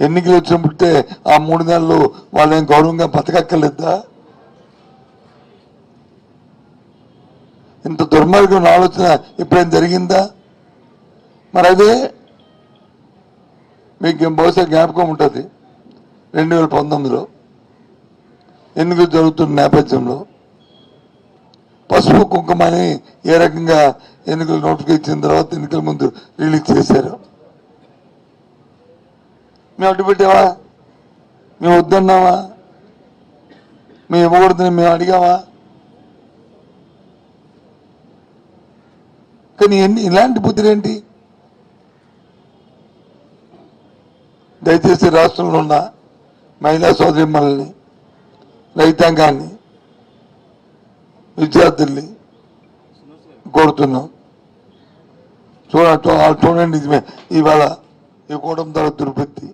ఎన్నికలు వచ్చినప్పుడే ఆ మూడు నెలలు వాళ్ళేం గౌరవంగా బతకక్కర్లేదా? ఇంత దుర్మార్గం ఆలోచన ఎప్పుడైనా జరిగిందా? మరి అదే మీకు బహుశా జ్ఞాపకం ఉంటుంది. రెండు వేల పంతొమ్మిదిలో ఎన్నికలు జరుగుతున్న నేపథ్యంలో పసుపు కుంకుమని ఏ రకంగా ఎన్నికలు నోటిఫికేషన్ ఇచ్చిన తర్వాత ఎన్నికల ముందు రిలీజ్ చేశారు. మేము అడ్డు పెట్టావా? మేము వద్దన్నావా? మేము ఇవ్వకూడదని మేము అడిగావా? కానీ ఎన్ని ఇలాంటి బుద్ధులేంటి? దయచేసి రాష్ట్రంలో ఉన్న మహిళా సోదరిమ్మల్ని రైతాంగాన్ని విద్యార్థుల్ని కోరుతున్నాం. చూడ చూడండి ఇవాళ ఈ ద్వారా తిరుపతి